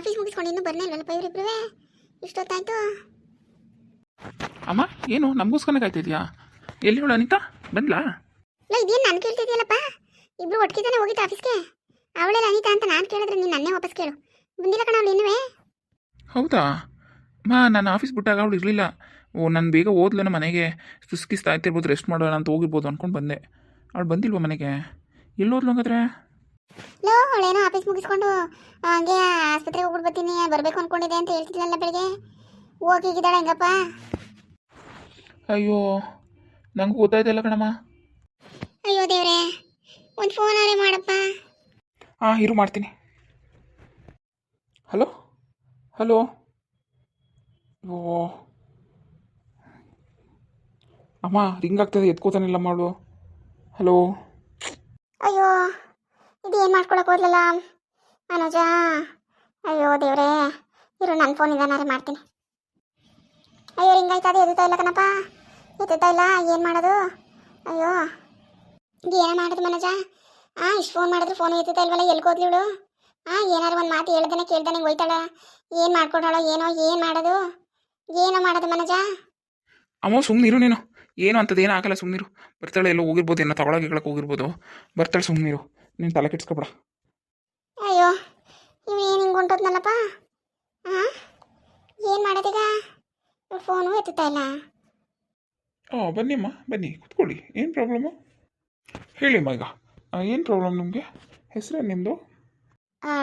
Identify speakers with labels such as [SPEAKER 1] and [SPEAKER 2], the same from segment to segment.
[SPEAKER 1] Office ಮುಗಿಸ್ಕೊಂಡು ಇನ್ನೂ ಬರ್ನೇ ಇಲ್ಲಲ್ಲಪ್ಪ ಇವರಿಬ್ರುವೆ? ಇಷ್ಟೊತ್ತಾಯ್ತು?
[SPEAKER 2] ಅಮ್ಮ ಏನು ನಮಗೋಸ್ಕರ ಕಾಯ್ತಿದ್ಯಾ? ಎಲ್ಲಿ ಹೇಳು ಅನಿತಾ? ಬಂದ್ಲಾ?
[SPEAKER 1] ಇಲ್ಲ ಇದೇನು ನಾನು ಕೇಳ್ತಿದ್ಯಲ್ಲಪ್ಪ? ಇಬ್ರು ಒಟ್ಟಿಗೆ ಹೋಗಿದ್ದೆ ಹೋಗಿದ್ದು ಆಫೀಸ್ಗೆ? ಅವಳೆಲ್ಲ ಅನಿತಾ ಅಂತ ನಾನು ಕೇಳಿದ್ರೆ ನೀನು ನನ್ನೇ ವಾಪಸ್ ಕೇಳು. ಬಂದಿಲ್ಲ ಕಣ ಅವಳು ಇನ್ನುವೇ?
[SPEAKER 2] ಹೌದಾ? ಮಾ ನಾನು ಆಫೀಸ್ ಬಿಟ್ಟಾಗ ಅವಳು ಇರಲಿಲ್ಲ. ಓ ನಾನು ಬೇಗ ಓದ್ಲೇನೋ ಮನೆಗೆ. ಸುಸ್ಕಿಸ್ತಾ ಇರ್ಬೋದು ರೆಸ್ಟ್ ಮಾಡೋಣ ಅಂತ ಹೋಗಿರ್ಬೋದು ಅಂದ್ಕೊಂಡು ಬಂದೆ. ಅವಳು ಬಂದಿಲ್ವ ಮನೆಗೆ? ಎಲ್ಲೋದ್ಲು ಹಂಗಾದ್ರೆ?
[SPEAKER 1] ಲೋ ಅವಳೇನೋ ಆಫೀಸ್ ಮುಗಿಸ್ಕೊಂಡು ಹಂಗೆ ಆಸ್ಪತ್ರೆಗೆ ಹೋಗ್ಬಿಟ್ಟು ಬರ್ತೀನಿ ಬರಬೇಕು ಅನ್ಕೊಂಡಿದ್ದೆ ಅಂತ ಹೇಳ್ತಿದ್ಲಲ್ಲ ಬೆಳಿಗ್ಗೆ. ಹೋಗಿದ್ದಾಳೆ ಹೆಂಗಪ್ಪ?
[SPEAKER 2] ಅಯ್ಯೋ ನಂಗೆ ಗೊತ್ತಾಯ್ತಲ್ಲ ಕಣಮ್ಮ.
[SPEAKER 1] ಅಯ್ಯೋ ದೇವ್ರೆ ಒಂದು ಫೋನ್ ಅವರೇ ಮಾಡಪ್ಪ.
[SPEAKER 2] ಹಾಂ ಇರು ಮಾಡ್ತೀನಿ. ಹಲೋ? ಹಲೋ? ಓ ಅಮ್ಮ ರಿಂಗ್ ಆಗ್ತದೆ ಎತ್ಕೋತಾನಿಲ್ಲ ಮಾಡು. ಹಲೋ?
[SPEAKER 1] ಅಯ್ಯೋ. ಇದೇನು ಮಾಡ್ಕೊಳಕ್ ಹೋದ್ಲಲ್ಲ? ಮನೋಜ? ಅಯ್ಯೋ ದೇವ್ರೇ, ಇರು ನನ್ನ ಫೋನ್ ಇದಾನಾರೆ ಮಾಡ್ತೀನಿ. ಅಯ್ಯೋ ಹಿಂಗಾಯ್ತದೆ ಎದುತ್ತಾ ಇಲ್ಲ ಕಣಪ್ಪ. ಎದುತ್ತಾ ಇಲ್ಲ, ಏನು ಮಾಡೋದು? ಅಯ್ಯೋ ಏನೋ ಮಾಡೋದು ಮನೋಜ? ಆ, ಇಷ್ಟು ಫೋನ್ ಮಾಡಿದ್ರು ಫೋನ್ ಎತ್ತುತ್ತಾ ಇಲ್ವಲ್ಲ ಎಲ್ಗೋದ್ಲಿ ಇವಳು? ಆ, ಏನಾರು ಒಂದು ಮಾತು ಹೇಳ್ದಾನೆ, ಕೇಳ್ದಾನೆ ಹೋಯ್ತಾಳ. ಏನು ಮಾಡ್ಕೊಡಾಳೋ ಏನೋ, ಏನು ಮಾಡೋದು? ಏನೋ ಮಾಡೋದು ಮನೋಜ?
[SPEAKER 2] ಅಮ್ಮ ಸುಮ್ಮನಿರು ನೀನು. ಏನು ಅಂತದ್ದು ಏನು ಆಗಲ್ಲ ಸುಮ್ಮನಿರು ಬರ್ತಾಳೆ ಎಲ್ಲೋ ಹೋಗಿರ್ಬೋದು, ಏನೋ ತಗೊಳಗೆ ಹೋಗಿರ್ಬೋದು. ಬರ್ತಾಳೆ ಸುಮ್ಮನಿರು ನೀನು ತಲೆ ಕೆಡ್ಸ್ಕೊಬೇಡ.
[SPEAKER 1] ಅಯ್ಯೋ ಇವು ಏನು ಹಿಂಗೆ ಹೊಂಟದ್ನಲ್ಲಪ್ಪ? ಹಾಂ ಏನು ಮಾಡೋದೀಗ? ಫೋನು ಎತ್ತುತ್ತಾ ಇಲ್ಲ.
[SPEAKER 2] ಹಾಂ ಬನ್ನಿಮ್ಮ ಬನ್ನಿ ಕೂತ್ಕೊಳ್ಳಿ. ಏನು ಪ್ರಾಬ್ಲಮ್ಮು ಹೇಳಿಮ್ಮ ಈಗ. ಏನು ಪ್ರಾಬ್ಲಮ್ ನಿಮಗೆ? ಹೆಸರೇನು ನಿಮ್ಮದು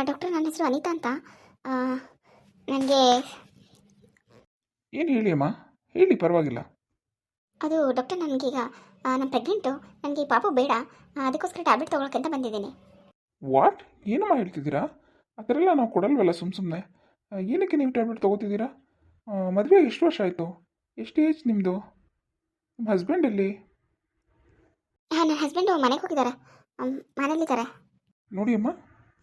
[SPEAKER 1] ಡಾಕ್ಟರ್ ನನ್ನ ಹೆಸರು ಅನಿತಾ ಅಂತ. ನನಗೆ
[SPEAKER 2] ಏನು ಹೇಳಿ ಅಮ್ಮ? ಹೇಳಿ ಪರವಾಗಿಲ್ಲ.
[SPEAKER 1] ಅದು ಡಾಕ್ಟರ್ ನನಗೀಗ ನಾನು ಪ್ರೆಗ್ನೆಂಟು ನನಗೆ ಈ ಪಾಪು ಬೇಡ. ಅದಕ್ಕೋಸ್ಕರ ಟ್ಯಾಬ್ಲೆಟ್ ತೊಗೊಳಕ್ಕೆ ಅಂತ ಬಂದಿದ್ದೀನಿ.
[SPEAKER 2] ವಾಟ್ ಏನಮ್ಮ ಹೇಳ್ತಿದ್ದೀರಾ? ಆ ಥರ ಎಲ್ಲ ನಾವು ಕೊಡಲ್ವಲ್ಲ ಸುಮ್ಮ ಸುಮ್ಮನೆ ಏನಕ್ಕೆ ನೀವು ಟ್ಯಾಬ್ಲೆಟ್ ತೊಗೋತಿದ್ದೀರಾ? ಮದುವೆ ಎಷ್ಟು ವರ್ಷ ಆಯಿತು? ಎಷ್ಟು ಏಜ್ ನಿಮ್ಮದು ನಿಮ್ಮ ಹಸ್ಬೆಂಡ್ ಎಲ್ಲಿ?
[SPEAKER 1] ಹಾಂ ನನ್ನ ಹಸ್ಬೆಂಡು ಮನೆಗೆ ಹೋಗಿದ್ದಾರೆ. ಮನೇಲಿದ್ದಾರೆ
[SPEAKER 2] ನೋಡಿ ಅಮ್ಮ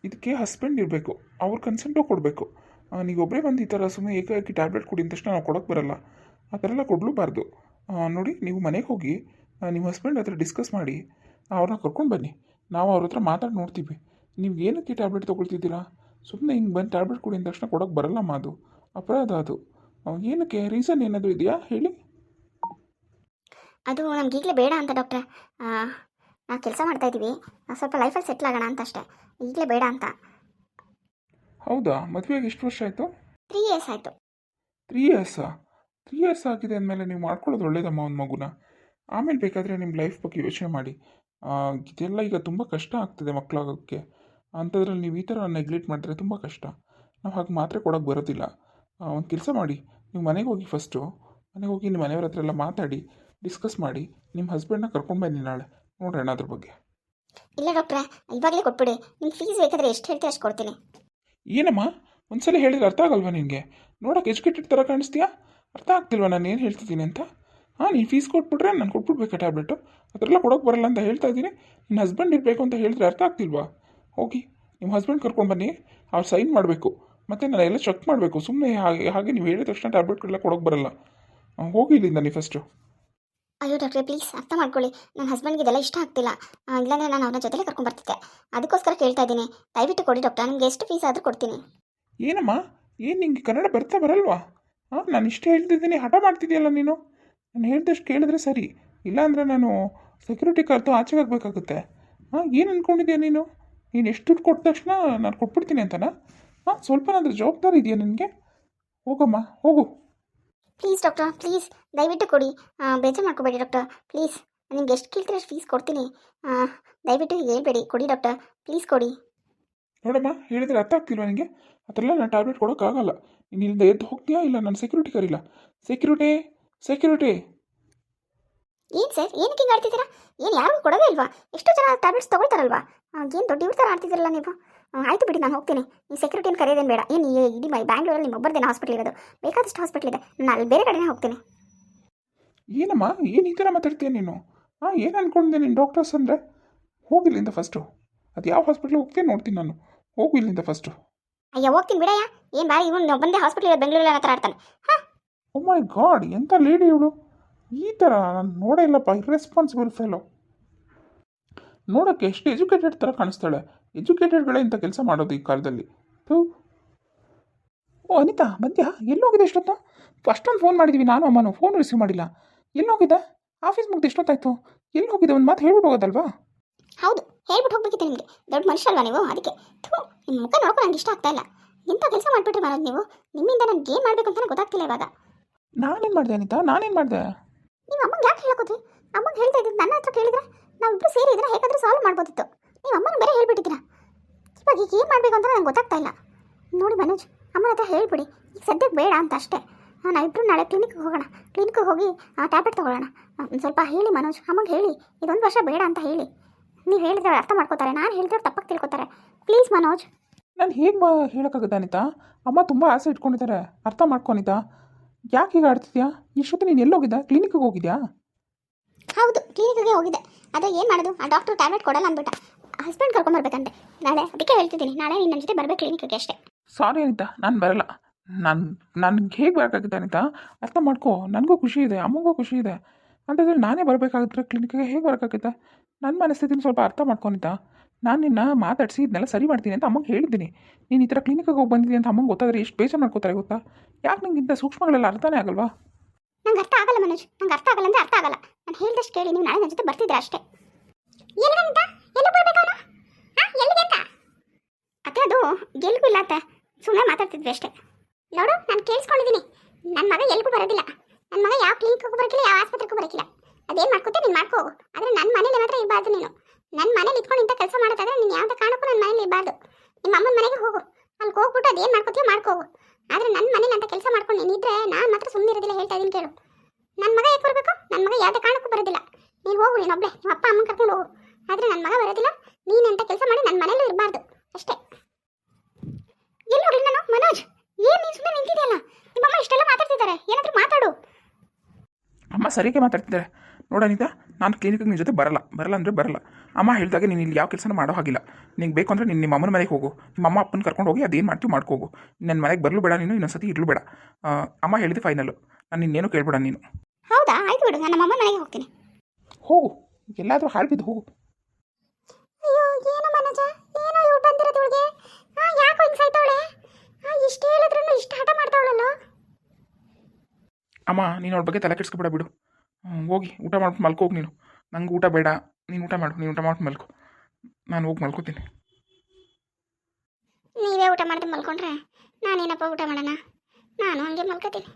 [SPEAKER 2] ಇದಕ್ಕೆ ಹಸ್ಬೆಂಡ್ ಇರಬೇಕು. ಅವ್ರ ಕನ್ಸೆಂಟು ಕೊಡಬೇಕು. ನೀವು ಒಬ್ಬರೇ ಬಂದು ಈ ಥರ ಸುಮ್ಮನೆ ಏಕಾಏಕಿ ಟ್ಯಾಬ್ಲೆಟ್ ಕೊಡಿ ತಕ್ಷಣ ನಾವು ಕೊಡೋಕ್ಕೆ ಬರಲ್ಲ. ಆ ಥರ ಎಲ್ಲ ಕೊಡಲೂಬಾರ್ದು. ನೋಡಿ ನೀವು ಮನೆಗೆ ಹೋಗಿ ನಿಮ್ಮ ಹಸ್ಬೆಂಡ್ ಹತ್ರ ಡಿಸ್ಕಸ್ ಮಾಡಿ ಅವ್ರನ್ನ ಕರ್ಕೊಂಡು ಬನ್ನಿ. ನಾವು ಅವ್ರ ಹತ್ರ ಮಾತಾಡಿ ನೋಡ್ತೀವಿ. ನೀವು ಏನಕ್ಕೆ ಟ್ಯಾಬ್ಲೆಟ್ ತೊಗೊಳ್ತಿದ್ದೀರಾ? ಸುಮ್ಮನೆ ಹಿಂಗೆ ಬಂದು ಟ್ಯಾಬ್ಲೆಟ್ ಕೊಡಿ ಅಂದ ತಕ್ಷಣ ಕೊಡೋಕ್ಕೆ ಬರಲ್ಲಮ್ಮ ಅದು ಅಪರಾಧ ಅದು. ಏನಕ್ಕೆ? ರೀಸನ್ ಏನಾದರೂ ಇದೆಯಾ? ಹೇಳಿ.
[SPEAKER 1] ಅದು ನಮ್ಗೆ ಈಗಲೇ ಬೇಡ ಅಂತ ಡಾಕ್ಟ್ರೆ ನಾವು ಕೆಲಸ ಮಾಡ್ತಾ ಇದ್ದೀವಿ. ಸ್ವಲ್ಪ ಲೈಫಲ್ಲಿ ಸೆಟ್ಲ್ ಆಗೋಣ ಅಂತ ಅಷ್ಟೇ. ಈಗಲೇ ಬೇಡ ಅಂತ.
[SPEAKER 2] ಹೌದಾ? ಮದುವೆಗೆ ಎಷ್ಟು ವರ್ಷ ಆಯಿತು?
[SPEAKER 1] ತ್ರೀ ಇಯರ್ಸ್ ಆಯಿತು.
[SPEAKER 2] ತ್ರೀ ಇಯರ್ಸಾ ತ್ರೀ ಇಯರ್ಸ್ ಆಗಿದೆ ಅಂದಮೇಲೆ ನೀವು ಮಾಡ್ಕೊಳ್ಳೋದು ಒಳ್ಳೇದಮ್ಮ ಒಂದು ಮಗುನ. ಆಮೇಲೆ ಬೇಕಾದರೆ ನಿಮ್ಮ ಲೈಫ್ ಬಗ್ಗೆ ಯೋಚನೆ ಮಾಡಿ. ಇದೆಲ್ಲ ಈಗ ತುಂಬ ಕಷ್ಟ ಆಗ್ತದೆ ಮಕ್ಕಳಾಗೋಕ್ಕೆ ಅಂಥದ್ರಲ್ಲಿ ನೀವು ಈ ಥರ ನೆಗ್ಲೆಕ್ಟ್ ಮಾಡಿದ್ರೆ ತುಂಬ ಕಷ್ಟ. ನಾವು ಹಾಗೆ ಮಾತ್ರೆ ಕೊಡೋಕ್ಕೆ ಬರೋದಿಲ್ಲ. ಒಂದು ಕೆಲಸ ಮಾಡಿ. ನೀವು ಮನೆಗೆ ಹೋಗಿ ಫಸ್ಟು ಮನೆಗೆ ಹೋಗಿ ನಿಮ್ಮ ಮನೆಯವ್ರ ಹತ್ರ ಎಲ್ಲ ಮಾತಾಡಿ ಡಿಸ್ಕಸ್ ಮಾಡಿ. ನಿಮ್ಮ ಹಸ್ಬೆಂಡ್ನ ಕರ್ಕೊಂಡು ಬನ್ನಿ ನಾಳೆ. ನೋಡೋಣ ಅದ್ರ ಬಗ್ಗೆ.
[SPEAKER 1] ಇಲ್ಲ ಡಾಕ್ಟ್ರ ಇವಾಗಲೇ ಕೊಟ್ಬಿಡಿ. ನಿಮ್ಮ ಫೀಸ್ ಬೇಕಾದ್ರೆ ಎಷ್ಟು ಹೇಳ್ತೀರ ಅಷ್ಟು ಕೊಡ್ತೀನಿ.
[SPEAKER 2] ಏನಮ್ಮ? ಒಂದ್ಸಲ ಹೇಳಿದ್ರೆ ಅರ್ಥ ಆಗಲ್ವಾ ನಿನಗೆ? ನೋಡೋಕೆ ಎಜುಕೇಟೆಡ್ ಥರ ಕಾಣಿಸ್ತೀಯಾ? ಅರ್ಥ ಆಗ್ತಿಲ್ವಾ ನಾನು ಏನು ಹೇಳ್ತಿದ್ದೀನಿ ಅಂತ? ಹಾಂ ನೀನು ಫೀಸ್ ಕೊಟ್ಬಿಟ್ರೆ ನಾನು ಕೊಟ್ಬಿಡ್ಬೇಕಾ ಟ್ಯಾಬ್ಲೆಟು ಅದರೆಲ್ಲ ಕೊಡೋಕೆ ಬರಲ್ಲ ಅಂತ ಹೇಳ್ತಾ ಇದ್ದೀನಿ. ನಿನ್ನ ಹಸ್ಬೆಂಡ್ ಇರಬೇಕು ಅಂತ ಹೇಳಿದ್ರೆ ಅರ್ಥ ಆಗ್ತಿಲ್ವಾ? ಹೋಗಿ ನಿಮ್ಮ ಹಸ್ಬೆಂಡ್ ಕರ್ಕೊಂಡು ಬನ್ನಿ ಅವ್ರು ಸೈನ್ ಮಾಡಬೇಕು. ಮತ್ತು ನಾನು ಎಲ್ಲ ಚೆಕ್ ಮಾಡಬೇಕು. ಸುಮ್ಮನೆ ಹಾಗೆ ಹಾಗೆ ನೀವು ಹೇಳಿದ ತಕ್ಷಣ ಟ್ಯಾಬ್ಲೆಟ್ಗಳೆಲ್ಲ ಕೊಡೋಕೆ ಬರಲ್ಲ. ಆ, ಹೋಗಿ ಇಲ್ಲಿಂದ ನೀವು ಫಸ್ಟು
[SPEAKER 1] ಅಯ್ಯೋ ಡಾಕ್ಟ್ರೆ ಪ್ಲೀಸ್ ಅರ್ಥ ಮಾಡ್ಕೊಳ್ಳಿ. ನನ್ನ ಹಸ್ಬೆಂಡ್ಗೆ ಇದೆಲ್ಲ ಇಷ್ಟ ಆಗ್ತಿಲ್ಲ. ಇಲ್ಲಾಂದರೆ ನಾನು ಅವನ ಜೊತೆಲೇ ಕರ್ಕೊಂಡು ಬರ್ತಿದ್ದೆ. ಅದಕ್ಕೋಸ್ಕರ ಕೇಳ್ತಾ ಇದ್ದೀನಿ. ದಯವಿಟ್ಟು ಕೊಡಿ ಡಾಕ್ಟರ್ ನಿಮ್ಗೆ ಎಷ್ಟು ಫೀಸ್ ಆದರೂ ಕೊಡ್ತೀನಿ.
[SPEAKER 2] ಏನಮ್ಮ? ಏನು ನಿಂಗೆ ಕನ್ನಡ ಬರ್ತಾ ಬರಲ್ವಾ? ಹಾಂ ನಾನು ಇಷ್ಟೇ ಹೇಳ್ತಿದ್ದೀನಿ. ಹಠ ಮಾಡ್ತಿದ್ಯಲ್ಲ ನೀನು? ನಾನು ಹೇಳಿದಷ್ಟು ಕೇಳಿದ್ರೆ ಸರಿ. ಇಲ್ಲಾಂದರೆ ನಾನು ಸೆಕ್ಯೂರಿಟಿ ಕರೆದು ಆಚೆಗೆ ಆಗಬೇಕಾಗುತ್ತೆ ಹಾಂ ಏನು ಅಂದ್ಕೊಂಡಿದ್ಯಾ ನೀನು? ನೀನು ಎಷ್ಟು ದುಡ್ಡು ಕೊಟ್ಟ ತಕ್ಷಣ ನಾನು ಕೊಟ್ಬಿಡ್ತೀನಿ ಅಂತನಾ? ಹಾಂ ಸ್ವಲ್ಪನಾದ್ರೂ ಜವಾಬ್ದಾರಿ ಇದೆಯಾ ನಿನಗೆ? ಹೋಗಮ್ಮ ಹೋಗು.
[SPEAKER 1] ಪ್ಲೀಸ್ ಡಾಕ್ಟರ್ ಪ್ಲೀಸ್ ದಯವಿಟ್ಟು ಕೊಡಿ. ಬೇಜಾರು ಮಾಡ್ಕೋಬೇಡಿ ಡಾಕ್ಟರ್ ಪ್ಲೀಸ್ ನಿಮ್ಗೆ ಎಷ್ಟು ಕೇಳ್ತೀರ ಅಷ್ಟು ಫೀಸ್ ಕೊಡ್ತೀನಿ. ದಯವಿಟ್ಟು ಹೇಳ್ಬೇಡಿ ಕೊಡಿ ಡಾಕ್ಟರ್ ಪ್ಲೀಸ್ ಕೊಡಿ.
[SPEAKER 2] ನೋಡಮ್ಮ ಹೇಳಿದ್ರೆ ಅರ್ಥ ಆಗ್ತಿಲ್ವಾ ನನಗೆ ಆ ಥರ ನಾನು ಟ್ಯಾಬ್ಲೆಟ್ ಕೊಡೋಕ್ಕಾಗಲ್ಲ. ನೀನು ಇಲ್ಲಿಂದ ಎದ್ದು ಹೋಗ್ತೀಯಾ? ಇಲ್ಲ ನಾನು ಸೆಕ್ಯೂರಿಟಿ ಕರೀಲ್ಲ ಸೆಕ್ಯೂರಿಟಿ ಸೆಕ್ಯೂರಿಟಿ
[SPEAKER 1] ಏನು ಸರ್? ಏನಕ್ಕೆ ಹಿಂಗೆ ಆಡ್ತಿದ್ದೀರಾ? ಏನು ಯಾರಿಗೂ ಕೊಡೋದೇ ಇಲ್ವಾ? ಎಷ್ಟೋ ಜನ ಟ್ಯಾಬ್ಲೆಟ್ಸ್ ತೊಗೊಳ್ತಾರಲ್ವಾ? ಏನು ದೊಡ್ಡ ಇವ್ರ ಥರ ಆಡ್ತಿದ್ದೀರಲ್ಲ ನೀವು? ಆಯ್ತು ಬಿಡಿ ನಾನು ಹೋಗ್ತೀನಿ. ಈ ಸೆಕ್ಯೂರಿಟಿನ ಕರೆಯೋದೇನು ಬೇಡ. ಏನು ಇಡೀ ಮೈ ಬ್ಯಾಂಗ್ಳೂರಲ್ಲಿ ನಿಮ್ಮ ಒಬ್ಬರದೇನೋ ಹಾಸ್ಪಿಟ್ಲ್ ಇರೋದು? ಬೇಕಾದಷ್ಟು ಹಾಸ್ಪಿಟ್ಲ್ ಇದೆ. ನಾನು ಅಲ್ಲಿ ಬೇರೆ ಕಡೆನೇ ಹೋಗ್ತೀನಿ.
[SPEAKER 2] ಏನಮ್ಮ? ಏನು ಈ ಥರ ಮಾತಾಡ್ತೀಯ ನೀನು? ಹಾಂ ಏನು ಅನ್ಕೊಂಡೆ ನೀನು ಡಾಕ್ಟರ್ಸ್ ಅಂದರೆ? ಹೋಗಿ ಇಲ್ಲಿಂದ ಫಸ್ಟು ಅದು ಯಾವ ಹಾಸ್ಪಿಟ್ಲಿಗೆ ಹೋಗ್ತೀನಿ ನೋಡ್ತೀನಿ ನಾನು. ಹೋಗು ಇಲ್ಲಿಂದ ಫಸ್ಟು
[SPEAKER 1] ಅಯ್ಯ ಹೋಗ್ತೀನಿ ಬಿಡಯ್ಯ. ಏನು ಬಾರಿ ಇವನು ಬಂದೇ ಹಾಸ್ಪಿಟ್ಲ್ ಬೆಂಗಳೂರಲ್ಲಿ ಹತ್ರ ಆಡ್ತಾನೆ. ಹಾಂ
[SPEAKER 2] ಓ ಮೈ ಗಾಡ್ ಎಂಥ ಲೇಡಿ ಇವಳು? ಈ ಥರ ನಾನು ನೋಡೇ ಇಲ್ಲಪ್ಪ ಇರ್ರೆಸ್ಪಾನ್ಸಿಬಲ್ ಫೆಲೋ ನೋಡೋಕ್ಕೆ ಎಷ್ಟು ಎಜುಕೇಟೆಡ್ ಥರ ಕಾಣಿಸ್ತಾಳೆ. ಎಜುಕೇಟೆಡ್ಗಳೇ ಇಂಥ ಕೆಲಸ ಮಾಡೋದು ಈ ಕಾಲದಲ್ಲಿ. ಓ, ಅನಿತಾ, ಮಧ್ಯ, ಎಲ್ಲೋಗಿದೆ ಎಷ್ಟೊತ್ತು? ಅಷ್ಟೊಂದು ಫೋನ್ ಮಾಡಿದ್ವಿ ನಾನು, ಅಮ್ಮನು ಫೋನ್ ರಿಸೀವ್ ಮಾಡಿಲ್ಲ. ಎಲ್ಲೋಗಿದೆ? ಆಫೀಸ್ ಮುಗ್ದು ಎಷ್ಟೊತ್ತಾಯ್ತು? ಎಲ್ಲಿ ಹೋಗಿದೆ ಒಂದು ಮಾತು ಹೇಳ್ಬಿಟ್ಟು ಹೋಗೋದಲ್ವಾ?
[SPEAKER 1] ಹೌದು, ಹೇಳ್ಬಿಟ್ಟು ಹೋಗ್ಬೇಕಿತ್ತು ನಿಮಗೆ. ದೊಡ್ಡ ಮನುಷ್ಯಲ್ವಾ ನೀವು? ಅದಕ್ಕೆ. ಥೂ ನಿಮ್ಮ ಮುಖ ನೋಡ್ಕೊಂಡು ನನಗೆ ಇಷ್ಟ ಆಗ್ತಾ ಇಲ್ಲ. ಇಂಥ ಕೆಲಸ ಮಾಡಿಬಿಟ್ರಿ ಮಾಡೋದು ನೀವು? ನಿಮ್ಮಿಂದ ನನಗೆ ಏನು ಮಾಡಬೇಕು ಅಂತಲೇ ಗೊತ್ತಾಗ್ತಿಲ್ಲ ಇವಾಗ.
[SPEAKER 2] ನಾನೇನು ಮಾಡಿದೆ ಅನಿತಾ? ನಾನೇನು ಮಾಡಿದೆ?
[SPEAKER 1] ನೀವು ಅಮ್ಮಂಗೆ ಯಾಕೆ ಹೇಳಕೋದ್ರಿ ಅಮ್ಮಂಗೆ ಹೇಳ್ತಾ ಇದ್ದಿದ್ದು ನನ್ನ ಹತ್ರ ಕೇಳಿದ್ರೆ ನಾವಿಬ್ರು ಸೇರಿ ಇದ್ರೆ ಹೇಗಾದರೂ ಸಾಲ್ವ್ ಮಾಡ್ಬೋದಿತ್ತು. ನೀವು ಅಮ್ಮನ ಬೇರೆ ಹೇಳ್ಬಿಟ್ಟಿದ್ದೀರಾ? ಇವಾಗ ಈಗ ಏನು ಮಾಡಬೇಕು ಅಂತ ನಂಗೆ ಗೊತ್ತಾಗ್ತಾ ಇಲ್ಲ. ನೋಡಿ ಮನೋಜ್ ಅಮ್ಮನ ಹತ್ರ ಹೇಳ್ಬಿಡಿ. ಈಗ ಸದ್ಯಕ್ಕೆ ಬೇಡ ಅಂತ ಅಷ್ಟೇ. ನಾನು ನಾವಿಬ್ರು ನಾಳೆ ಕ್ಲಿನಿಕ್ಗೆ ಹೋಗೋಣ. ಕ್ಲಿನಿಕ್ಗೆ ಹೋಗಿ ಟ್ಯಾಬ್ಲೆಟ್ ತೊಗೊಳ್ಳೋಣ. ಸ್ವಲ್ಪ ಹೇಳಿ ಮನೋಜ್ ಅಮ್ಮಂಗೆ ಹೇಳಿ. ಇದೊಂದು ವರ್ಷ ಬೇಡ ಅಂತ ಹೇಳಿ. ನೀವು ಹೇಳಿದ್ರೆ ಅರ್ಥ ಮಾಡ್ಕೋತಾರೆ ನಾನು ಹೇಳಿದ್ರೆ ತಪ್ಪಾಗಿ ತಿಳ್ಕೊತಾರೆ. ಪ್ಲೀಸ್ ಮನೋಜ್.
[SPEAKER 2] ನಾನು ಹೇಗೆ ಹೇಳೋಕ್ಕಾಗುತ್ತೆ ಅನಿತಾ? ಅಮ್ಮ ತುಂಬ ಆಸೆ ಇಟ್ಕೊಂಡಿದ್ದಾರೆ ಅರ್ಥ ಮಾಡ್ಕೊ ಅನಿತಾ. ಯಾಕೆ ಹೀಗೆ ಆಡ್ತಿದ್ಯಾ? ಇಷ್ಟೊತ್ತು ನೀನು ಎಲ್ಲೋಗಿದ್ದೆ ಕ್ಲಿನಿಕ್ಗೆ ಹೋಗಿದ್ಯಾ?
[SPEAKER 1] ಹೌದು ಕ್ಲಿನಿಕ್ಗೆ ಹೋಗಿದ್ದೆ. ಅದೇ ಏನು ಮಾಡೋದು? ಆ ಡಾಕ್ಟರ್ ಟ್ಯಾಬ್ಲೆಟ್ ಕೊಡಲ್ಲ ಅಂದ್ಬಿಟ್ಟ. ಹಸ್ಬೆಂಡ್ ಕರ್ಕೊಂಡ್ಬರ್ಬೇಕಂತೆ ನಾಳೆ ಅದಕ್ಕೆ ಹೇಳ್ತಿದ್ದೀನಿ. ನಾಳೆ ನೀನು ನನ್ನ ಜೊತೆ ಬರಬೇಕು ಕ್ಲಿನಿಕ್ಗೆ ಅಷ್ಟೇ.
[SPEAKER 2] ಸಾರಿ ಅನಿತಾ ನಾನು ಬರಲ್ಲ. ನಾನು ನನಗೆ ಹೇಗೆ ಬರೋಕ್ಕಾಗುತ್ತೆ ಅನಿತಾ? ಅರ್ಥ ಮಾಡ್ಕೊ. ನನಗೂ ಖುಷಿ ಇದೆ ಅಮ್ಮಗೂ ಖುಷಿ ಇದೆ. ಅಂತಂದ್ರೆ ನಾನೇ ಬರಬೇಕಾಗಿದ್ರೆ ಕ್ಲಿನಿಕ್ಗೆ ಹೇಗೆ ಬರೋಕ್ಕಾಗುತ್ತೆ? ನನ್ನ ಮನಸ್ಥಿತಿನ ಸ್ವಲ್ಪ ಅರ್ಥ ಮಾಡ್ಕೊ ಅನಿತಾ. ನಾನು ನಿನ್ನ ಮಾತಾಡಿಸಿ ಇದನ್ನೆಲ್ಲ ಸರಿ ಮಾಡ್ತೀನಿ ಅಂತ ಅಮ್ಮಂಗೆ ಹೇಳಿದ್ದೀನಿ. ನೀನು ಈ ಥರ ಕ್ಲಿನಿಕ್ಗೆ ಹೋಗಿ ಬಂದಿದ್ದೀನಿ ಅಂತ ಅಮ್ಮಂಗೆ ಗೊತ್ತಾದರೆ ಎಷ್ಟು ಬೇಜಾರು ಮಾಡ್ಕೋತಾರೆ ಗೊತ್ತಾ? ಯಾಕೆ ನಂಗೆ ಇಂಥ ಸೂಕ್ಷ್ಮಗಳೆಲ್ಲ ಅರ್ಥನೇ ಆಗಲ್ವಾ?
[SPEAKER 1] ನಂಗೆ ಅರ್ಥ ಆಗಲ್ಲ ಮನೋಜ್. ನಂಗೆ ಅರ್ಥ ಆಗಲ್ಲ ಅಂದರೆ ಅರ್ಥ ಆಗಲ್ಲ. ನಾನು ಹೇಳ್ದಷ್ಟು ಕೇಳಿ ನೀವು ನಾಳೆ ನನ್ನ ಜೊತೆ ಬರ್ತಿದ್ರೆ ಅಷ್ಟೇ. ಎಲ್ಲಿಗಂತ ಎಲ್ಲಿ ಬರ್ಬೇಕು ಅವನು? ಹಾಂ ಎಲ್ಲಿಗೆ ಅಂತ? ಅತ್ತೆ, ಅದು ಗೆಲ್ಗೂ ಇಲ್ಲ ಅತ್ತೆ. ಸುಮ್ಮನೆ ಮಾತಾಡ್ತಿದ್ವಿ ಅಷ್ಟೇ. ನೋಡು, ನಾನು ಕೇಳಿಸ್ಕೊಂಡಿದ್ದೀನಿ. ನನ್ನ ಮಗ ಎಲ್ಲಿಗೂ ಬರೋದಿಲ್ಲ. ನನ್ನ ಮಗ ಯಾವ ಕ್ಲಿನಿಕ್ಗೂ ಬರೋಕ್ಕಿಲ್ಲ ಯಾವ ಆಸ್ಪತ್ರೆಗೂ ಬರೋಕ್ಕಿಲ್ಲ ಅದೇನು ಮಾಡ್ಕೊತೆ ನೀನು ಮಾಡ್ಕೋ ಆದರೆ ನನ್ನ ಮನೇಲಿ ಮಾತ್ರ ಇರಬಾರ್ದು ನೀನು. ನನ್ನ ಮನೇಲಿ ಇಟ್ಕೊಂಡು ಇಂಥ ಕೆಲಸ ಮಾಡೋದಾದ್ರೆ ನೀನು ಯಾವುದೇ ಕಾರಣಕ್ಕೂ ನನ್ನ ಮನೇಲಿ ಇರಬಾರ್ದು. ನಿಮ್ಮ ಅಮ್ಮನ ಮನೆಗೆ ಹೋಗು. ಅಲ್ಲಿ ಹೋಗ್ಬಿಟ್ಟು ಅದೇನು ಮಾಡ್ಕೋತೀವಿ ಮಾಡ್ಕೋಗು. ಆದರೆ ನನ್ನ ಮನೇಲಿ ಅಂತ ಕೆಲಸ ಮಾಡ್ಕೊಂಡು ನೀನಿದ್ರೆ ನಾನು ಮಾತ್ರ ಸುಮ್ಮನೆ ಇರೋದಿಲ್ಲ ಹೇಳ್ತಾ ಇದ್ದೀನಿ ಕೇಳು. ನನ್ನ ಮಗ ಯಾಕೆ ಬರಬೇಕು? ನನ್ನ ಮಗ ಯಾವುದೇ ಕಾರಣಕ್ಕೂ ಬರೋದಿಲ್ಲ. ನೀನು ಹೋಗು ನೀನೊಬ್ಳೆ ನಿಮ್ಮ ಅಪ್ಪ ಅಮ್ಮನ ಕರ್ಕೊಂಡು ಹೋಗು. ಆದರೆ ನನ್ನ ಮಗ ಬರೋದಿಲ್ಲ. ನೀನು ಅಂತ ಕೆಲಸ ಮಾಡಿ ನನ್ನ ಮನೇಲೂ ಇರಬಾರ್ದು. ಅಷ್ಟೇ. ಎಲ್ಲಿ ಹೋಗ್ಲಿ ನಾನು? ಮನೋಜ್, ಏನು ನೀನು ಸುಮ್ಮನೆ ನಿಂತಿದೆಯಲ್ಲ? ನಿಮ್ಮಮ್ಮ ಇಷ್ಟೆಲ್ಲ ಮಾತಾಡ್ತಿದ್ದಾರೆ. ಏನಾದರೂ ಮಾತಾಡು.
[SPEAKER 2] ಅಮ್ಮ ಸರಿಗೆ ಮಾತಾಡ್ತಿದ್ದಾರೆ. ನೋಡನಿತಾ ನಾನು ಕ್ಲಿನಿಕ್ಗೆ ನಿನ್ನ ಜೊತೆ ಬರಲ್ಲ ಬರಲ್ಲ ಅಂದರೆ ಬರಲ್ಲ. ಅಮ್ಮ ಹೇಳಿದಾಗ ನೀನು ಇಲ್ಲಿ ಯಾವ ಕೆಲಸನೂ ಮಾಡೋ ಹಾಗಿಲ್ಲ. ನಿಂಗೆ ಬೇಕು ಅಂದರೆ ನೀನು ನಿಮ್ಮ ಅಮ್ಮನ ಮನೆಗೆ ಹೋಗು. ನಿಮ್ಮ ಅಮ್ಮ ಅಪ್ಪನ ಕರ್ಕೊಂಡು ಹೋಗಿ ಅದೇನು ಮಾಡ್ತೀವಿ ಮಾಡ್ಕೋಗು. ನನ್ನ ಮನೆಗೆ ಬರಲು ಬೇಡ ನೀನು ಇನ್ನೊಂದ್ಸತಿ ಇರಲು ಬೇಡ. ಅಮ್ಮ ಹೇಳಿದೆ ಫೈನಲ್ ನಾನು ನಿನ್ನೇನು ಕೇಳ್ಬೇಡ ನೀನು.
[SPEAKER 1] ಹೌದಾ? ಆಯ್ತು ಬಿಡು ನಾನು ನಮ್ಮ ಅಮ್ಮನ ಮನೆಗೆ ಹೋಗ್ತೀನಿ.
[SPEAKER 2] ಹೋಗು. ಎಲ್ಲಾದರೂ ಹಾಳು ಬಿದ್ದು ಹೋಗು. ಅಮ್ಮ ನೀನು ಅವ್ರ ಬಗ್ಗೆ ತಲೆ ಕೆಡಿಸ್ಕೊಬೇಡ ಬಿಡು. ಹೋಗಿ ಊಟ ಮಾಡ್ಬಿಟ್ಟು ಮಲ್ಕೋಗಿ ನೀನು. ನಂಗೆ ಊಟ ಬೇಡ, ನೀನು ಊಟ ಮಾಡು, ನೀನು ಊಟ ಮಾಡ್ಬಿಟ್ಟು ಮಲ್ಕೊ. ನಾನು ಹೋಗಿ ಮಲ್ಕೋತೀನಿ.
[SPEAKER 1] ನೀವೇ ಊಟ ಮಾಡಿದ್ರೆ ಮಲ್ಕೊಂಡ್ರೆ ನಾನೇನಪ್ಪ ಊಟ ಮಾಡೋಣ? ನಾನು ಹಂಗೆ ಮಲ್ಕೋತೀನಿ.